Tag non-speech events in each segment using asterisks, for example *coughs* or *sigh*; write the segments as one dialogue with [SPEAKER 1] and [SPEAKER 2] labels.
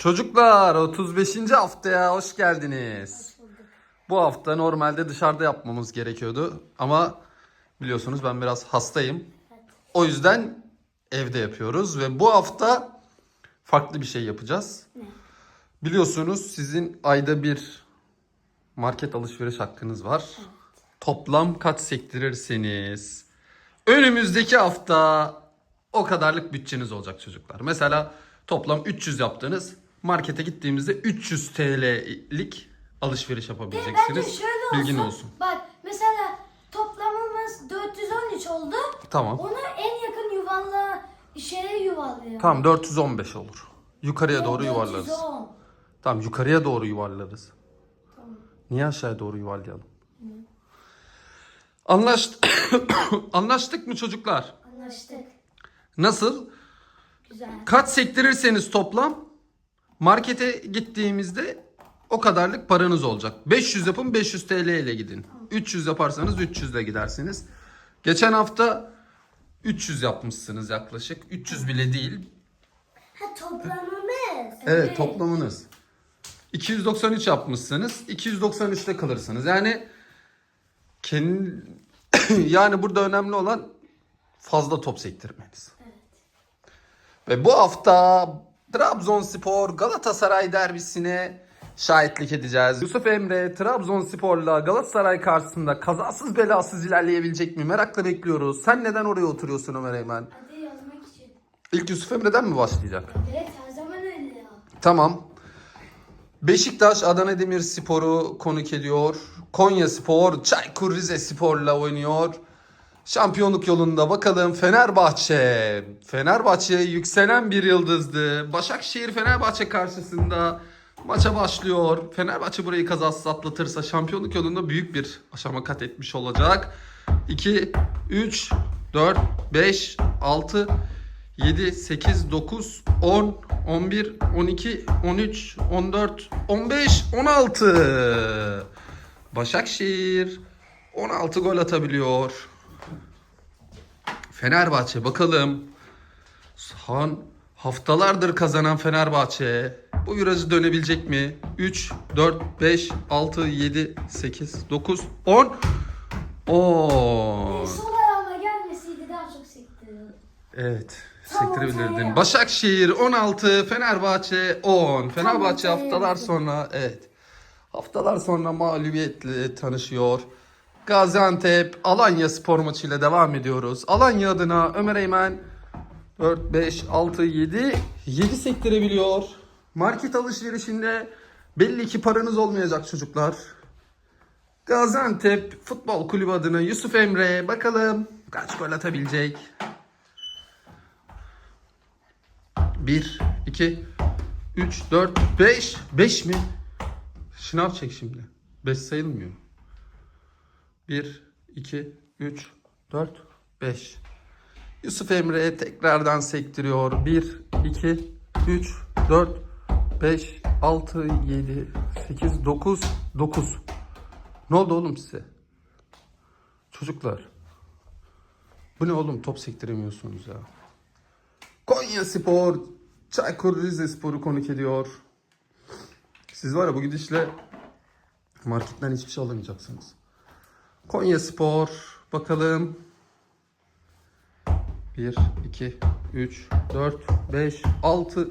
[SPEAKER 1] Çocuklar 35. haftaya hoş geldiniz. Bu hafta normalde dışarıda yapmamız gerekiyordu ama biliyorsunuz ben biraz hastayım. O yüzden evde yapıyoruz ve bu hafta farklı bir şey yapacağız. Biliyorsunuz sizin ayda bir market alışveriş hakkınız var. Toplam kaç sektirirseniz önümüzdeki hafta o kadarlık bütçeniz olacak çocuklar. Mesela toplam 300 yaptınız markete gittiğimizde 300 TL'lik alışveriş yapabileceksiniz. E, bence şöyle olsun. Bilgin olsun.
[SPEAKER 2] Bak mesela toplamımız 413 oldu. Tamam. Onu en yakın yuvarla şeye yuvarlayalım.
[SPEAKER 1] Tamam 415 olur. Yukarıya doğru yuvarlarız. 410. Tamam yukarıya doğru yuvarlarız. Tamam. Niye aşağıya doğru yuvarlayalım? Hı. *coughs* Anlaştık mı çocuklar? Anlaştık. Nasıl? Güzel. Kaç sektirirseniz toplam Markete gittiğimizde o kadarlık paranız olacak. 500 yapın 500 TL ile gidin. 300 yaparsanız 300 ile gidersiniz. Geçen hafta 300 yapmışsınız yaklaşık. 300 bile değil.
[SPEAKER 2] Ha toplamımız.
[SPEAKER 1] Evet toplamınız. 293 yapmışsınız. 293'te kalırsınız. Yani kendi *coughs* yani burada önemli olan fazla top sektirmeniz. Evet. Ve bu hafta Trabzonspor Galatasaray derbisine şahitlik edeceğiz. Yusuf Emre Trabzonspor'la Galatasaray karşısında kazasız belasız ilerleyebilecek mi? Merakla bekliyoruz. Sen neden oraya oturuyorsun Ömer Eymen?
[SPEAKER 2] Adı yazmak için.
[SPEAKER 1] İlk Yusuf Emre'den mi başlayacak?
[SPEAKER 2] Evet her zaman öyle ya.
[SPEAKER 1] Tamam. Beşiktaş Adana Demirspor'u konuk ediyor. Konya Spor Çaykur Rizespor'la oynuyor. Şampiyonluk yolunda bakalım Fenerbahçe. Fenerbahçe yükselen bir yıldızdı. Başakşehir Fenerbahçe karşısında maça başlıyor. Fenerbahçe burayı kazası atlatırsa şampiyonluk yolunda büyük bir aşama kat etmiş olacak. 2, 3, 4, 5, 6, 7, 8, 9, 10, 11, 12, 13, 14, 15, 16. Başakşehir 16 gol atabiliyor. Fenerbahçe bakalım. Han haftalardır kazanan Fenerbahçe bu virajı dönebilecek mi? 3, 4, 5, 6, 7, 8, 9, 10.
[SPEAKER 2] 10. Sol ayağıma gelmeseydi daha çok sektirirdim.
[SPEAKER 1] Evet. Tamam, Sektirebilirdin. Başakşehir 16, Fenerbahçe 10. Fenerbahçe haftalar sonra evet. Haftalar sonra mağlubiyetle tanışıyor. Gaziantep Alanya spor maçıyla devam ediyoruz. Alanya adına Ömer Eymen 4, 5, 6, 7, 7 sektirebiliyor. Market alışverişinde belli ki paranız olmayacak çocuklar. Gaziantep Futbol Kulübü adına Yusuf Emre bakalım kaç gol atabilecek. 1, 2, 3, 4, 5. 5 mi? Şınav çek şimdi. 5 sayılmıyor. 1, 2, 3, 4, 5. Yusuf Emre tekrardan sektiriyor. 1, 2, 3, 4, 5, 6, 7, 8, 9, 9. Ne oldu oğlum size? Çocuklar. Bu ne oğlum top sektiremiyorsunuz ya. Konya Spor, Çaykur Rizespor'u konuk ediyor. Siz var ya bu gidişle marketten hiçbir şey alamayacaksınız. Konya Spor bakalım. 1, 2, 3, 4, 5, 6,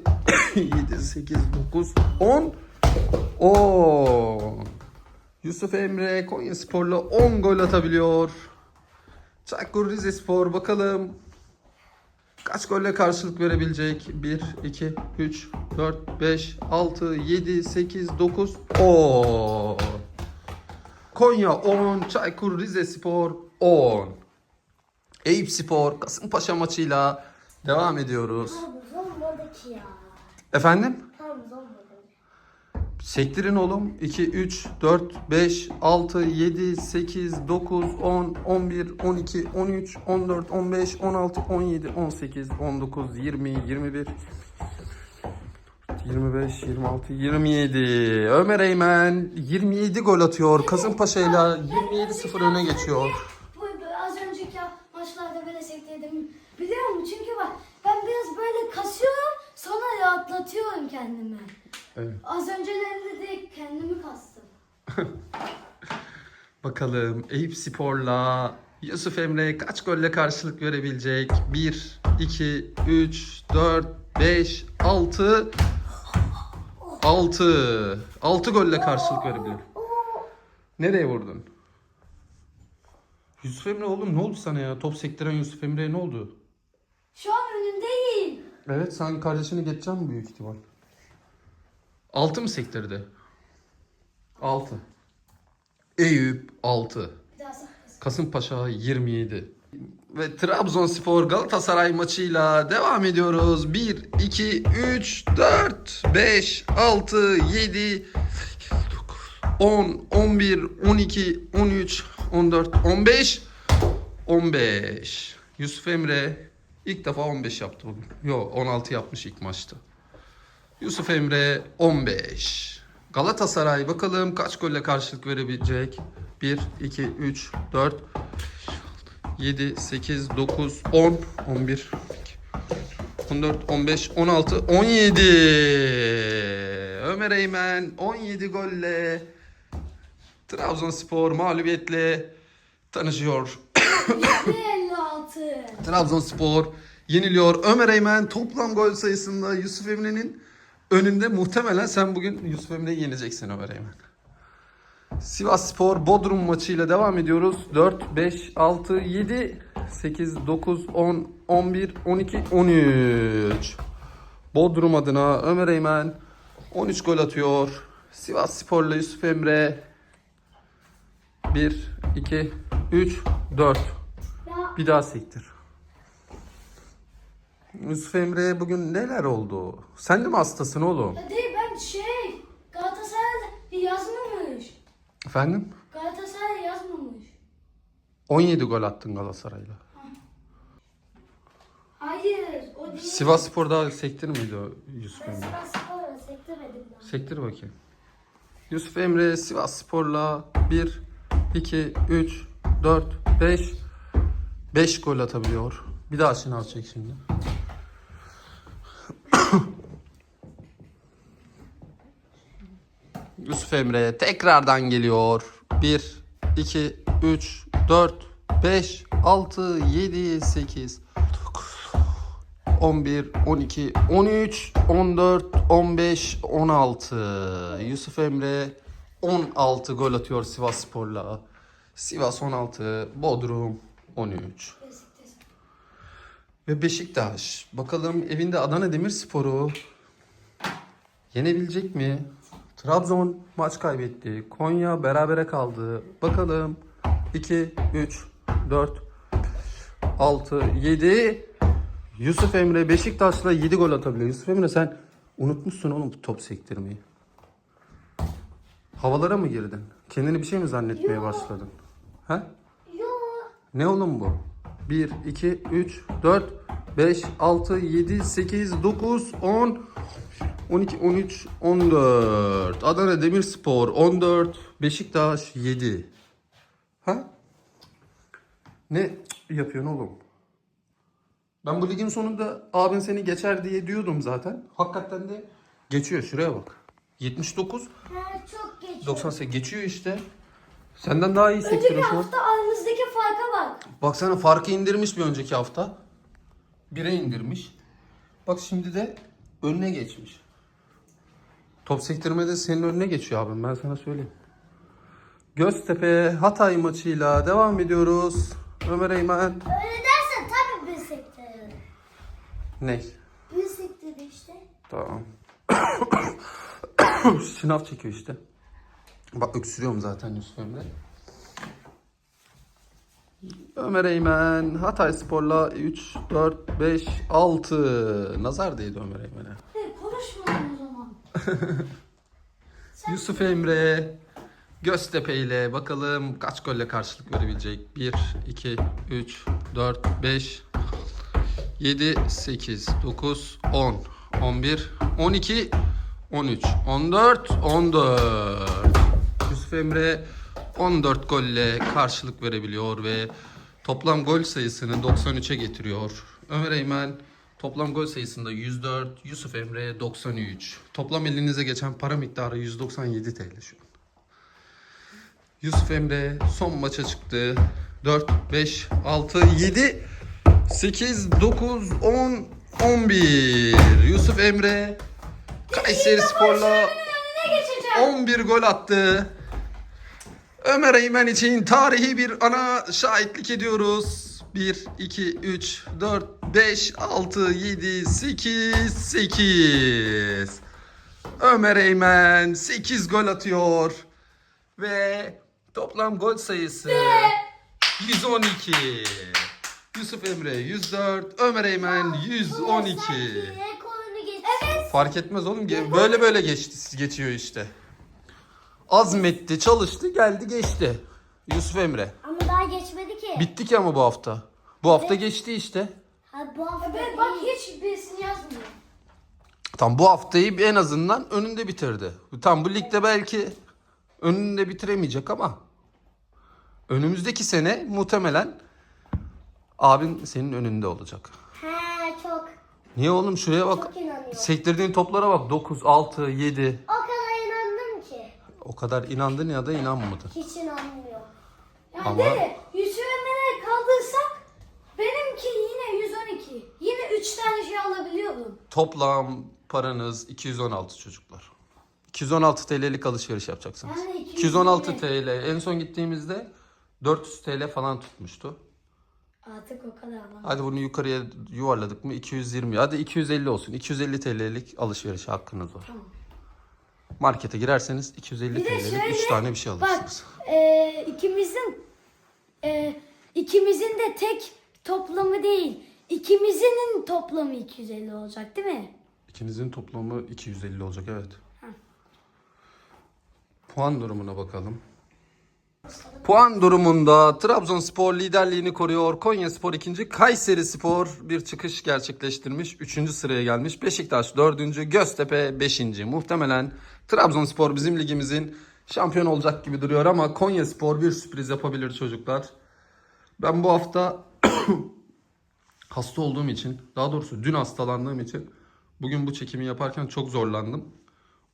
[SPEAKER 1] 7, 8, 9, 10. 10. Yusuf Emre Konya Spor'la 10 gol atabiliyor. Çaykur Rizespor bakalım. Kaç golle karşılık verebilecek? 1, 2, 3, 4, 5, 6, 7, 8, 9, 10. Konya 10, Çaykur Rizespor 10. Eyüp Spor Kasımpaşa maçıyla devam ediyoruz.
[SPEAKER 2] Hamza olmadık ya.
[SPEAKER 1] Efendim? Hamza olmadık. Sektirin oğlum. 2, 3, 4, 5, 6, 7, 8, 9, 10, 11, 12, 13, 14, 15, 16, 17, 18, 19, 20, 21, 25, 26, 27. Ömer Eymen 27 gol atıyor. Kasımpaşa ile 27-0 öne geçiyor.
[SPEAKER 2] Bu az önceki maçlarda böyle sekledim. Biliyor musun? Çünkü bak ben biraz böyle kasıyorum sonra rahatlatıyorum kendimi. Evet. Az öncelerinde direkt kendimi kastım.
[SPEAKER 1] *laughs* Bakalım Eyüp Spor'la Yusuf Emre kaç golle karşılık verebilecek? 1, 2, 3, 4, 5, 6, 6. 6 golle karşılık verebilir. Nereye vurdun? Yusuf Emre oğlum ne oldu sana ya? Top sektiren Yusuf Emre'ye ne oldu?
[SPEAKER 2] Şu an önündeyim.
[SPEAKER 1] Evet sen kardeşini geçeceksin büyük ihtimal. 6 mı sektirdi? 6. Eyüp 6. Kasımpaşa 27. Ve Trabzonspor Galatasaray maçıyla devam ediyoruz. 1, 2, 3, 4, 5, 6, 7, 10, 11, 12, 13, 14, 15, 15. Yusuf Emre ilk defa 15 yaptı bugün. Yo 16 yapmış ilk maçta. Yusuf Emre 15. Galatasaray bakalım kaç golle karşılık verebilecek? 1, 2, 3, 4, 7, 8, 9, 10, 11, 14, 15, 16, 17. Ömer Eymen 17 golle Trabzonspor mağlubiyetle tanışıyor. 56. Trabzonspor yeniliyor. Ömer Eymen toplam gol sayısında Yusuf Emre'nin önünde muhtemelen sen bugün Yusuf Emre'yi yeneceksin Ömer Eymen. Sivas Spor Bodrum maçıyla devam ediyoruz. 4, 5, 6, 7, 8, 9, 10, 11, 12, 13. Bodrum adına Ömer Eymen 13 gol atıyor. Sivas Spor'la Yusuf Emre 1, 2, 3, 4. Bir daha sektir. Yusuf Emre'ye bugün neler oldu? Sen de mi hastasın oğlum?
[SPEAKER 2] Değil ben şey Efendim? Galatasaray yazmamış.
[SPEAKER 1] 17 gol attın Galatasaray'la.
[SPEAKER 2] Hayır. O
[SPEAKER 1] değil. Sivas Spor'da sektir miydi o
[SPEAKER 2] Yusuf Ben Emre. Sivas Spor'a sektirmedim
[SPEAKER 1] ben. Sektir bakayım. Yusuf Emre Sivas Spor'la 1, 2, 3, 4, 5, 5 gol atabiliyor. Bir daha şınav çek şimdi. Yusuf Emre tekrardan geliyor. 1, 2, 3, 4, 5, 6, 7, 8, 11, 12, 13, 14, 15, 16. Yusuf Emre 16 gol atıyor Sivas Spor'la. Sivas 16, Bodrum 13. Ve Beşiktaş. Bakalım evinde Adana Demirspor'u yenebilecek mi? Trabzon maç kaybetti. Konya berabere kaldı. Bakalım. 2, 3, 4, 6, 7. Yusuf Emre Beşiktaş'la 7 gol atabiliyor. Yusuf Emre sen unutmuşsun oğlum top sektirmeyi. Havalara mı girdin? Kendini bir şey mi zannetmeye Yo. başladın? He? Yo. Ne oğlum bu? 1, 2, 3, 4, 5, 6, 7, 8, 9, 10, 12, 13, 14. Adana Demirspor 14. Beşiktaş 7. Ha? Ne yapıyorsun oğlum? Ben bu ligin sonunda abin seni geçer diye diyordum zaten. Hakikaten de geçiyor şuraya bak. 79.
[SPEAKER 2] Ha, çok geçiyor.
[SPEAKER 1] 98 geçiyor işte. Senden daha iyi sektiriyor şu
[SPEAKER 2] hafta aramızdaki farka bak.
[SPEAKER 1] Bak Baksana farkı indirmiş bir önceki hafta. Bire indirmiş. Bak şimdi de önüne geçmiş. Top sektirmede senin önüne geçiyor abim ben sana söyleyeyim. Göztepe Hatay maçıyla devam ediyoruz. Ömer Eymen.
[SPEAKER 2] Öyle dersen tabii biz sektiririz. Ne? Biz sektiririz işte. Tamam.
[SPEAKER 1] *coughs* Sınav çekiyor işte. Bak öksürüyorum zaten Yusuf Emre. Ömer Eymen Hatay Spor'la 3, 4, 5, 6. Nazar değdi Ömer Eymen'e.
[SPEAKER 2] Konuşma.
[SPEAKER 1] *laughs* Yusuf Emre Göztepe ile bakalım kaç golle karşılık verebilecek? 1, 2, 3, 4, 5, 7, 8, 9, 10, 11, 12, 13, 14, 14. Yusuf Emre 14 golle karşılık verebiliyor ve toplam gol sayısını 93'e getiriyor. Ömer Eymen Toplam gol sayısında 104, Yusuf Emre 93. Toplam elinize geçen para miktarı 197 TL şu an. Yusuf Emre son maça çıktı. 4, 5, 6, 7, 8, 9, 10, 11. Yusuf Emre Kayseri Spor'la 11 gol attı. Ömer Eymen için tarihi bir ana şahitlik ediyoruz. 1, 2, 3, 4, 5, 6, 7, 8, 8. Ömer Eymen 8 gol atıyor. Ve toplam gol sayısı 112. Yusuf Emre 104, Ömer Eymen 112. Fark etmez oğlum. Böyle böyle geçti, geçiyor işte. Azmetti, çalıştı, geldi, geçti. Yusuf Emre geçmedi ki. Bitti ki ama bu hafta. Bu hafta geçti işte.
[SPEAKER 2] Ha, bu hafta Ben bak hiç birisini yazmıyor.
[SPEAKER 1] Tam bu haftayı en azından önünde bitirdi. Tam bu ligde belki önünde bitiremeyecek ama önümüzdeki sene muhtemelen abin senin önünde olacak.
[SPEAKER 2] Ha çok.
[SPEAKER 1] Niye oğlum şuraya bak. Çok inanıyorum. Sektirdiğin toplara bak. 9, 6, 7.
[SPEAKER 2] O kadar inandım ki.
[SPEAKER 1] O kadar inandın ya da inanmadın.
[SPEAKER 2] Hiç inanmıyorum. Yani Ama... Dedi, 100 liraya kaldırsak benimki yine 112. Yine 3 tane şey alabiliyordum.
[SPEAKER 1] Toplam paranız 216 çocuklar. 216 TL'lik alışveriş yapacaksınız. Yani 216 TL. En son gittiğimizde 400 TL falan tutmuştu.
[SPEAKER 2] Artık o kadar var.
[SPEAKER 1] Hadi bunu yukarıya yuvarladık mı 220. Hadi 250 olsun. 250 TL'lik alışveriş hakkınız var. Tamam. Markete girerseniz 250 TL'lik 3 tane bir şey alırsınız.
[SPEAKER 2] Bak e, ikimizin e, ikimizin de tek toplamı değil. İkimizinin toplamı 250 olacak değil mi?
[SPEAKER 1] İkimizin toplamı 250 olacak evet. Puan durumuna bakalım. Puan durumunda Trabzonspor liderliğini koruyor. Konyaspor ikinci, Kayseri Spor bir çıkış gerçekleştirmiş. Üçüncü sıraya gelmiş. Beşiktaş dördüncü, Göztepe beşinci. Muhtemelen Trabzonspor bizim ligimizin şampiyon olacak gibi duruyor ama Konya Spor bir sürpriz yapabilir çocuklar. Ben bu hafta *clears throat* hasta olduğum için, daha doğrusu dün hastalandığım için bugün bu çekimi yaparken çok zorlandım.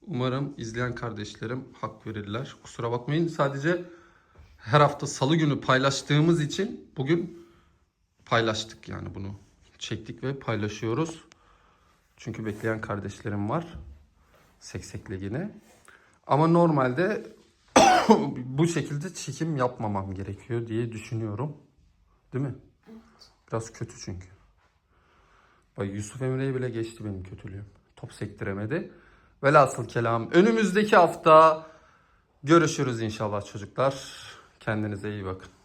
[SPEAKER 1] Umarım izleyen kardeşlerim hak verirler. Kusura bakmayın sadece her hafta salı günü paylaştığımız için bugün paylaştık yani bunu. Çektik ve paylaşıyoruz. Çünkü bekleyen kardeşlerim var. Seksek ligine. Ama normalde *coughs* bu şekilde çekim yapmamam gerekiyor diye düşünüyorum. Değil mi? Biraz kötü çünkü. Bak Yusuf Emre'ye bile geçti benim kötülüğüm. Top sektiremedi. Velhasıl kelam önümüzdeki hafta görüşürüz inşallah çocuklar. Kendinize iyi bakın.